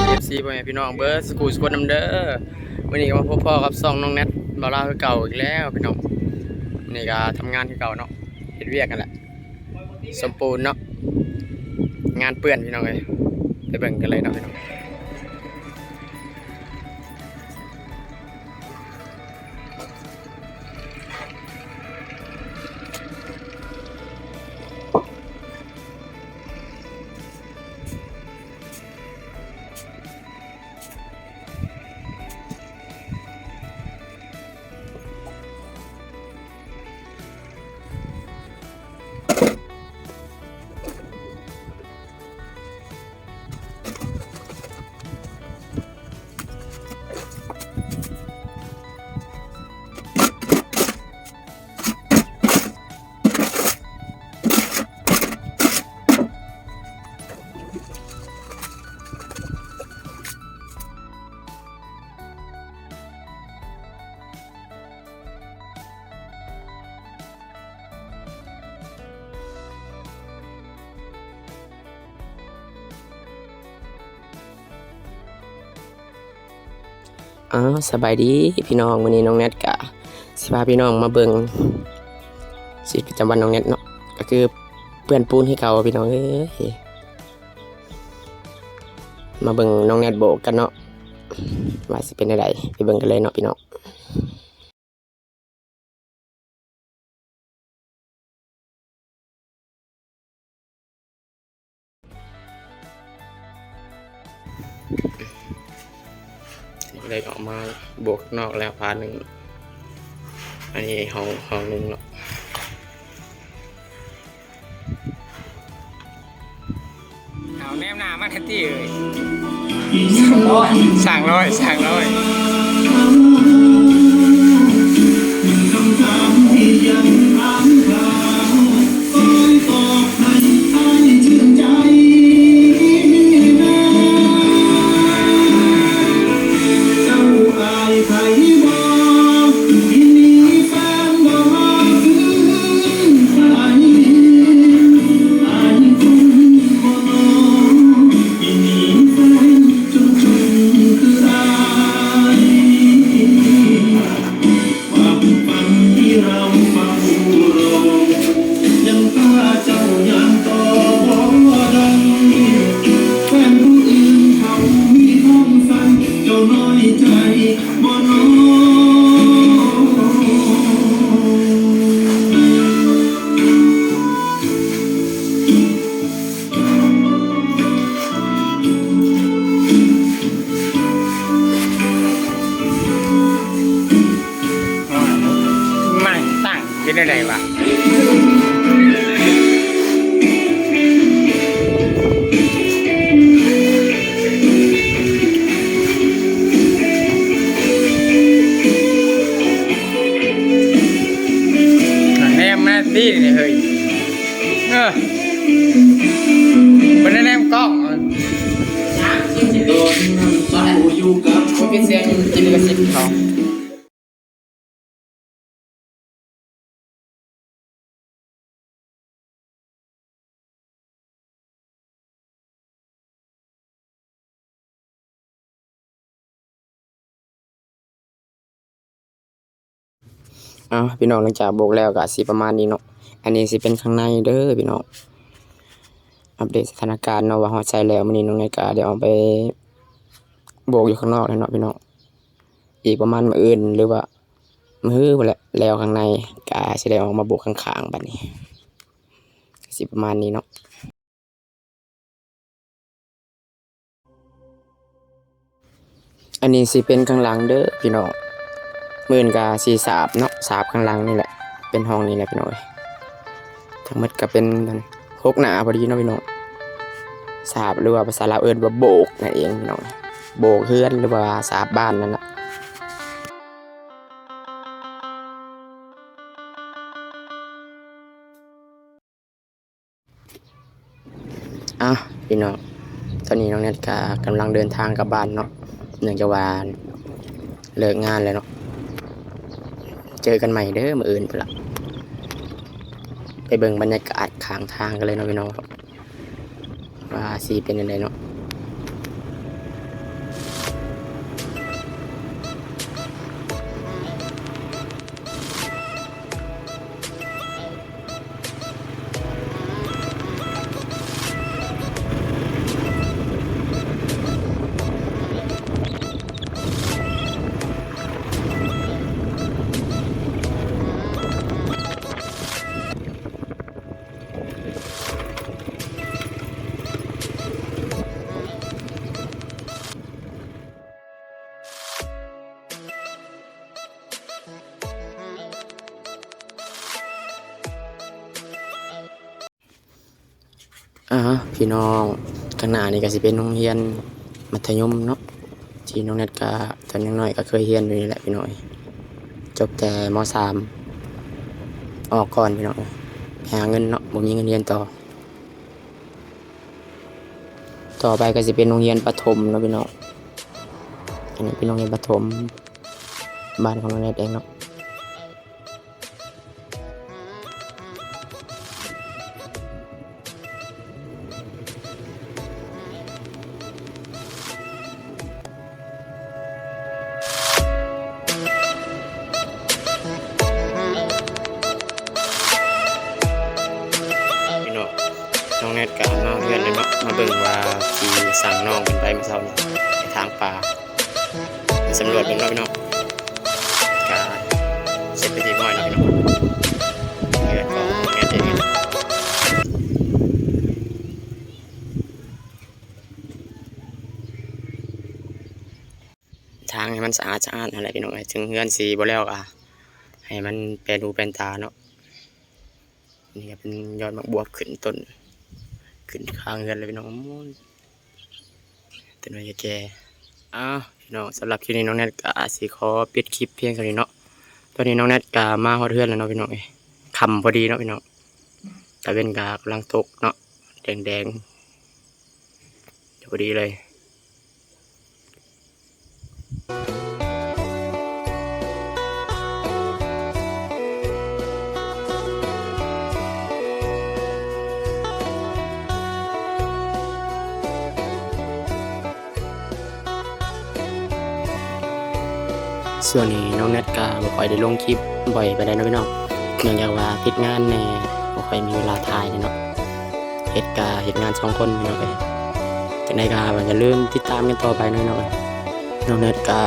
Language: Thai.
ดีเอฟซีพ่อแม่พี่น้องเบิร์ดสกูสกดน้ำเด้อวันนี้ก็มาพบพ่อครับซองน้องแนทบาร่าคือเก่าอีกแล้วพี่น้องวันนี่ก็ทำงานคือเก่าเนาะเห็ดเวียกกันแหละสมปูนเนาะงานเปื่อนพี่น้องเลยไปเบิ่งกันเลยเนาะพี่น้อง อ๋อสบายดีพี่น้องวันนี้น้องแนทกะสิพาพี่น้องมาเบิ่งชีวิประจำวันน้องแนทเนาะก็คือเปื้อนปูนให้เขาพี่น้องเอ้ยมาเบิ่งน้องแนทโบกกันเนาะว่าสิเป็นอะไรไปเบิ่งกันเลยเนาะพี่น้อง เลยออกมาโบกนอกแล้วพาหนึ่งอันนี้ห้องห้องหนึ่งเนาะเอาแนมหนามาทันทีเลยสั่งร้อยสั่งร้อยยัง ยเออมันแนมกล้องมันเป็นเสียงจินกระสิบของ อ้าพี่น้องหลังจากโบกแล้วก็สิประมาณนี้เนาะอันนี้สิเป็นข้างในเด้อพี่น้องอัปเดตสถานการณ์เนาะว่าฮอดใจแล้วมื้อนี้น้องนายกาเดี๋ยวเอาไปโบกอยู่ข้างนอกแล้วเนาะพี่น้องอีกประมาณมืออื่นหรือว่ามื้อแหละแล้วข้างในกาสิได้ออกมาโบกข้างๆบัดนี้สิประมาณนี้เนาะอันนี้สิเป็นข้างหลังเด้อพี่น้อง มื่นกาสีสาบเนาะสาบข้างหลังนี่แหละ เป็นห้องนี้แหละพี่น้อยทั้งหมดก็เป็นหกหนาพอดีเนาะพี่น้องสาบหรือว่าภาษาลาวเอิ้นว่าโบกนั่นเองพี่น้องโบกเฮือนหรือว่าสาบบ้านนั่นแหละอะพี่น้องตอนนี้น้องเน็ตก็กำลังเดินทางกลับบ้านเนาะเนื่องจากว่าเลิกงานแล้วเนาะ เจอกันใหม่เด้อมืออื่นพุ่นละไปเบิ่งบรรยากาศข้างทางกันเลยเนาะพี่น้องว่าสีเป็นยังไงเนาะ ฮะพี่น้องข้างหน้านี่ก็สิเป็นโรงเรียนมัธยมเนาะที่น้องเน็ตก็ตอนยังน้อยก็เคยเรียนอยู่นี่แหละพี่น้อย จบแต่มสามออกก่อนพี่น้องหาเงินเนาะบ่มีเงินเรียนต่อ ต่อไปก็สิเป็นโรงเรียนประถมเนาะพี่น้องอันนี้เป็นโรงเรียนประถมบ้านของน้องเน็ตเองเนาะ มื่อเช้านี้ทางป่าสำรวจเบิ่งนะพี่น้องก็เสร็จไปที่น้อยนะพี่น้องเพื่อนของน้องเองทางให้มันสะอาดสะอาดอะไรพี่น้องถึงเฮือนสีบ่แล้วอะให้มันเป็นดูเป็นตาเนาะนี่ก็เป็นยอดมะบวบขึ้นต้นขึ้นข้างเงินเลยพี่น้องมูน ต้นไม้แก่อ้าวพี่น้องสำหรับคลิปนี้น้องแนทก็อาจสิขอปิดคลิปเพียงเท่านี้เนาะตอนนี้น้องแนทก็มาฮอดเฮือนแล้วเนาะพี่น้องเอ้ยคำพอดีเนาะพี่น้องตะเวนกากำลังตกเนาะแดงๆพอดีเลย ส่วนนี้น้องเน็ตก็บ่ค่อยได้ลงคลิปบ่อยไปได้นะพี่น้องเนื่องจากว่าติดงานแน่บ่ค่อยมีเวลาถ่ายเนาะเฮ็ดกาเฮ็ดงานสองคนพี่น้องเอ้ยจังได๋ก็อย่าลืมติดตามกันต่อไปนะพี่น้องเอ้ยน้องเน็ตก็